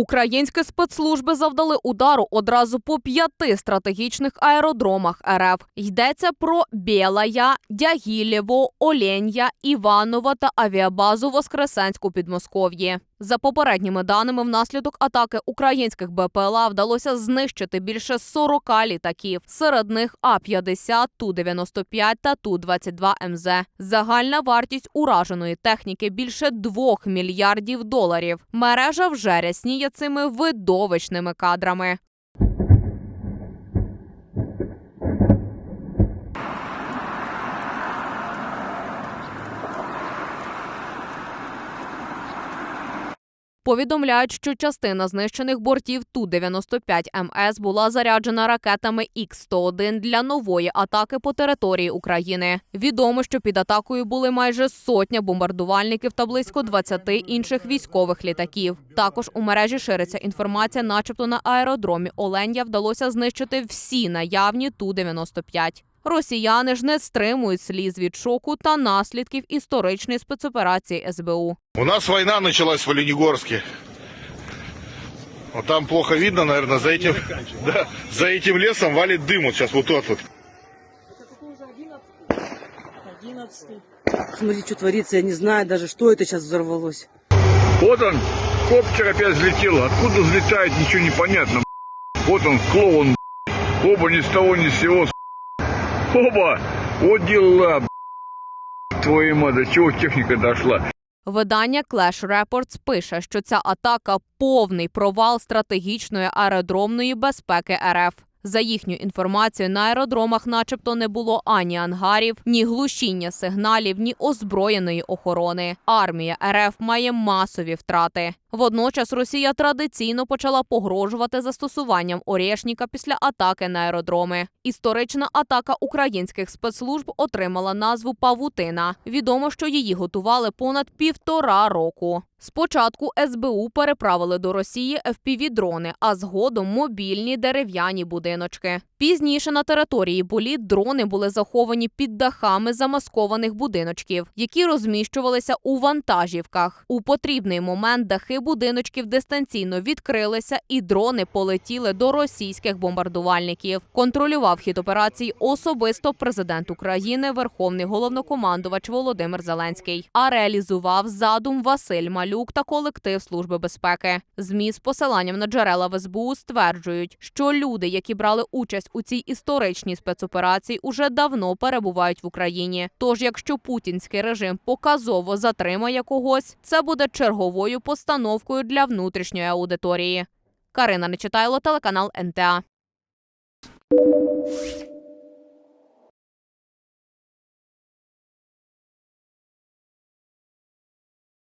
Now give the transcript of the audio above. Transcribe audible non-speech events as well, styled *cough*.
Українські спецслужби завдали удару одразу по п'яти стратегічних аеродромах РФ. Йдеться про Білая, Дягілєво, Оленя, Іваново та авіабазу Воскресенськ у Підмосков'ї. За попередніми даними, внаслідок атаки українських БПЛА вдалося знищити більше 40 літаків. Серед них А-50, Ту-95 та Ту-22 МЗ. Загальна вартість ураженої техніки більше 2 мільярдів доларів. Мережа вже рясніє цими видовищними кадрами. Повідомляють, що частина знищених бортів Ту-95 МС була заряджена ракетами Х-101 для нової атаки по території України. Відомо, що під атакою були майже сотня бомбардувальників та близько 20 інших військових літаків. Також у мережі шириться інформація, начебто на аеродромі Оленя вдалося знищити всі наявні Ту-95. Росіяни ж не стримують сліз від шоку та наслідків історичної спецоперації СБУ. У нас война началась в Оленегорске. Вот там плохо видно, наверное, за этим, *laughs* да, за этим лесом валит дым вот сейчас вот тот вот. Одиннадцатый. Смотри, что творится, я не знаю даже, что это сейчас взорвалось. Вот он, коптер опять взлетел. Откуда взлетает, ничего не понятно. Вот он, клоун. Оба ни с того, ни с сего. Оба! От діла, твою мать, до чого техніка дошла. Видання Clash Reports пише, що ця атака повний провал стратегічної аеродромної безпеки РФ. За їхню інформацією, на аеродромах, начебто, не було ані ангарів, ні глушіння сигналів, ні озброєної охорони. Армія РФ має масові втрати. Водночас Росія традиційно почала погрожувати застосуванням Орєшніка після атаки на аеродроми. Історична атака українських спецслужб отримала назву Павутина. Відомо, що її готували понад півтора року. Спочатку СБУ переправили до Росії FPV-дрони, а згодом мобільні дерев'яні будиночки. Пізніше на території боліт дрони були заховані під дахами замаскованих будиночків, які розміщувалися у вантажівках. У потрібний момент дахи будиночків дистанційно відкрилися, і дрони полетіли до російських бомбардувальників. Контролював хід операції особисто президент України, верховний головнокомандувач Володимир Зеленський. А реалізував задум Василь Малюк та колектив Служби безпеки. ЗМІ з посиланням на джерела в СБУ стверджують, що люди, які брали участь у цій історичній спецоперації, уже давно перебувають в Україні. Тож, якщо путінський режим показово затримає когось, це буде черговою постановкою для внутрішньої аудиторії. Карина Нечитайло, телеканал НТА.